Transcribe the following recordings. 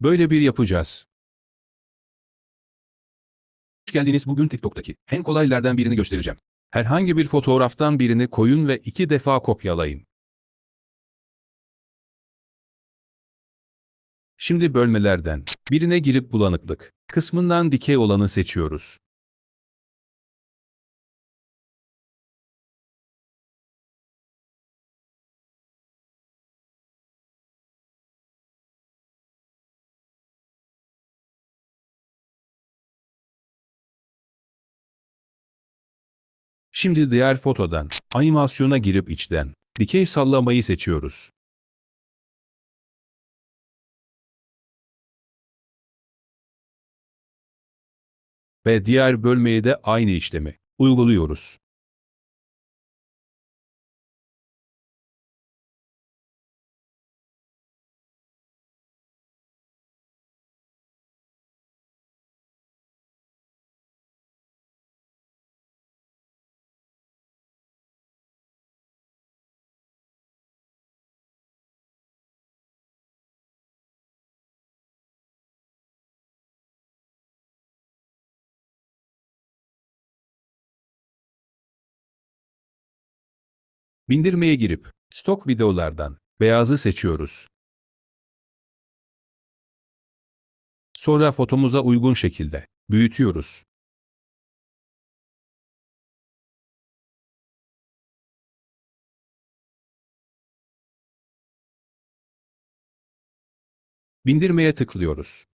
Böyle bir yapacağız. Hoş geldiniz. Bugün TikTok'taki en kolaylardan birini göstereceğim. Herhangi bir fotoğraftan birini koyun ve iki defa kopyalayın. Şimdi bölmelerden birine girip bulanıklık kısmından dikey olanı seçiyoruz. Şimdi diğer fotodan animasyona girip içten dikey sallamayı seçiyoruz. Ve diğer bölmeye de aynı işlemi uyguluyoruz. Bindirmeye girip stok videolardan beyazı seçiyoruz. Sonra fotomuza uygun şekilde büyütüyoruz. Bindirmeye tıklıyoruz.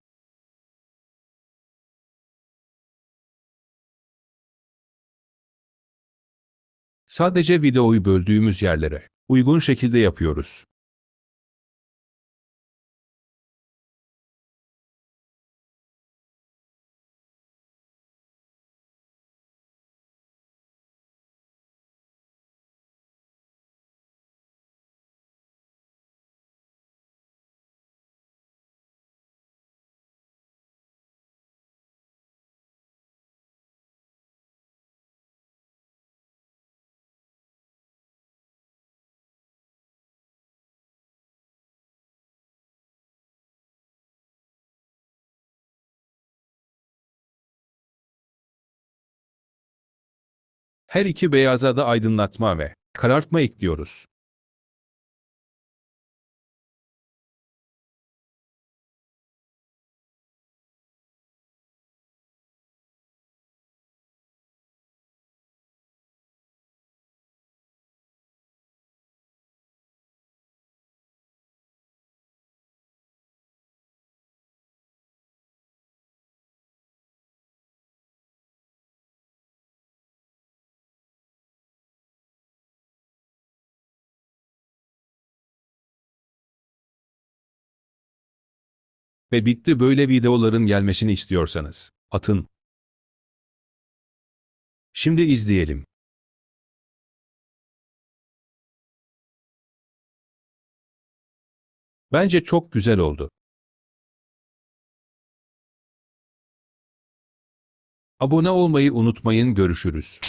Sadece videoyu böldüğümüz yerlere uygun şekilde yapıyoruz. Her iki beyaza da aydınlatma ve karartma ekliyoruz. Ve bitti böyle videoların gelmesini istiyorsanız. Atın. Şimdi izleyelim. Bence çok güzel oldu. Abone olmayı unutmayın görüşürüz.